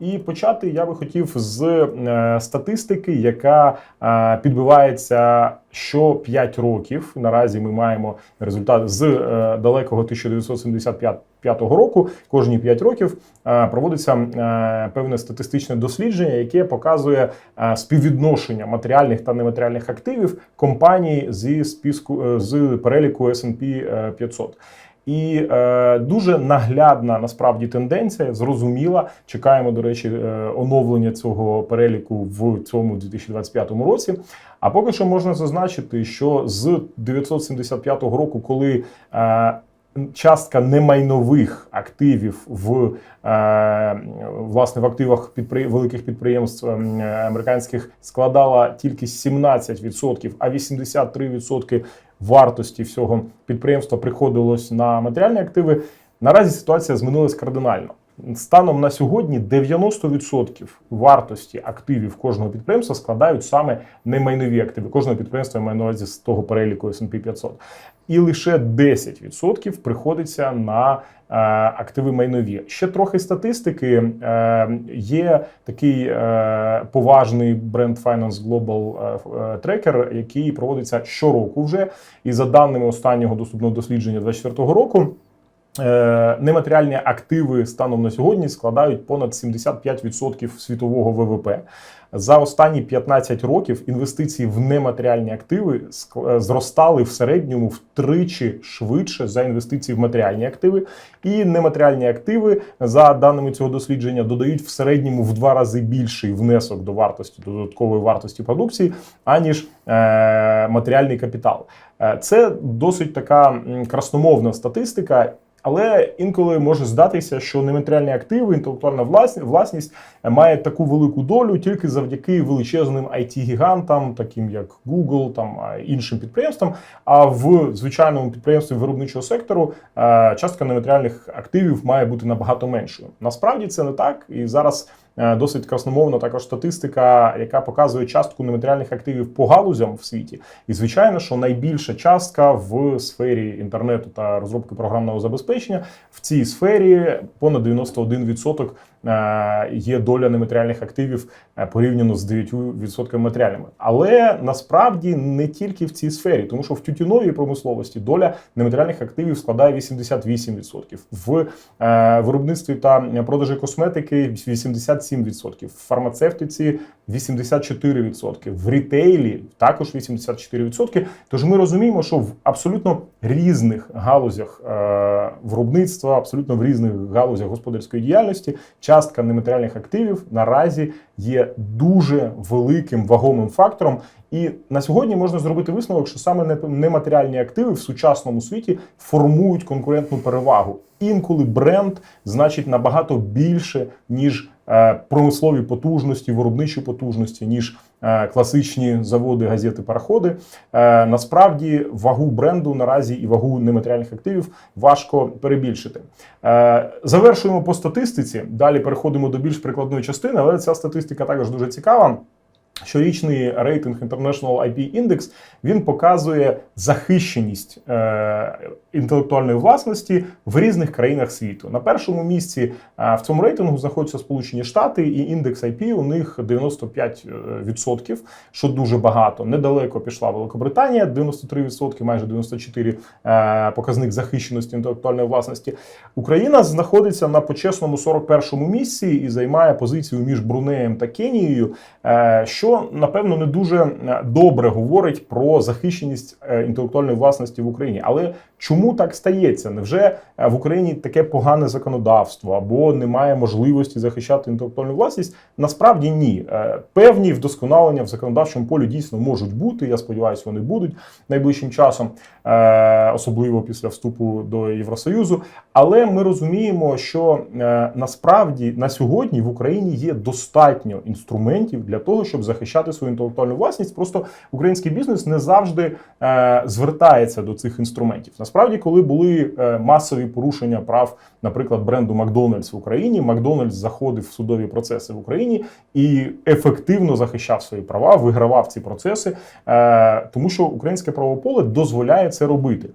І почати я би хотів з е, статистики, яка е, підбивається що 5 років. Наразі ми маємо результат з е, далекого 1975 року. Кожні 5 років проводиться певне статистичне дослідження, яке показує співвідношення матеріальних та нематеріальних активів компаній зі списку з переліку S&P 500. І е, дуже наглядна насправді тенденція, зрозуміла. Чекаємо, до речі, е, оновлення цього переліку в цьому 2025 році. А поки що можна зазначити, що з 975 року, коли е, частка немайнових активів в е, власне в активах підприєм, великих підприємств е, американських складала тільки 17%, а 83% вартості всього підприємства приходилось на матеріальні активи. Наразі ситуація змінилась кардинально. Станом на сьогодні 90% вартості активів кожного підприємства складають саме немайнові активи. Кожного підприємства я маю на увазі з того переліку S&P 500. І лише 10% приходиться на е, активи майнові. Ще трохи статистики. Е, є такий е, поважний бренд Finance Global е, трекер, який проводиться щороку вже. І за даними останнього доступного дослідження 2024 року. Е, Нематеріальні активи станом на сьогодні складають понад 75% світового ВВП. За останні 15 років інвестиції в нематеріальні активи ск- зростали в середньому втричі швидше за інвестиції в матеріальні активи. І нематеріальні активи, за даними цього дослідження, додають в середньому в два рази більший внесок до вартості до додаткової вартості продукції, аніж е, матеріальний капітал. Е, Це досить така красномовна статистика. Але інколи може здатися, що нематеріальні активи, інтелектуальна власність, власність має таку велику долю тільки завдяки величезним it гігантам таким як Google, там іншим підприємствам. А в звичайному підприємстві виробничого сектору е, частка нематеріальних активів має бути набагато меншою. Насправді це не так, і зараз. Е, Досить красномовна також статистика, яка показує частку нематеріальних активів по галузям в світі. І звичайно, що найбільша частка в сфері інтернету та розробки програмного забезпечення в цій сфері понад 91% е, є доля нематеріальних активів е, порівняно з 9% матеріальними. Але насправді не тільки в цій сфері, тому що в тютюновій промисловості доля нематеріальних активів складає 88%. В виробництві та продажі косметики 87%, в фармацевтиці 84%, в рітейлі також 84%. Тож ми розуміємо, що в абсолютно різних галузях е, виробництва, абсолютно в різних галузях господарської діяльності, частка нематеріальних активів наразі є дуже великим вагомим фактором. І на сьогодні можна зробити висновок, що саме не- нематеріальні активи в сучасному світі формують конкурентну перевагу. Інколи бренд значить набагато більше, ніж промислові потужності, виробничі потужності, ніж е, класичні заводи, газети, пароходи. Е, насправді вагу бренду наразі і вагу нематеріальних активів важко перебільшити. Е, завершуємо по статистиці. Далі переходимо до більш прикладної частини, але ця статистика також дуже цікава. Щорічний рейтинг International IP Index він показує захищеність е, інтелектуальної власності в різних країнах світу. На першому місці в цьому рейтингу знаходяться Сполучені Штати, і індекс IP у них 95%, що дуже багато. Недалеко пішла Великобританія, 93%, майже 94% е, показник захищеності інтелектуальної власності. Україна знаходиться на почесному 41-му місці і займає позицію між Брунеєм та Кенією. е, що напевно не дуже е, добре говорить про захищеність інтелектуальної власності в Україні. Але чому так стається? Невже е, в Україні таке погане законодавство або немає можливості захищати інтелектуальну власність? Насправді ні. Е, Певні вдосконалення в законодавчому полі дійсно можуть бути. Я сподіваюся, вони будуть найближчим часом, е, особливо після вступу до Євросоюзу. Але ми розуміємо, що насправді на сьогодні в Україні є достатньо інструментів для того, щоб захищати свою інтелектуальну власність. Просто український бізнес не завжди звертається до цих інструментів. Насправді, коли були е, масові порушення прав, наприклад, бренду Макдональдс в Україні, Макдональдс заходив в судові процеси в Україні і ефективно захищав свої права, вигравав ці процеси, е, тому що українське правополе дозволяє це робити.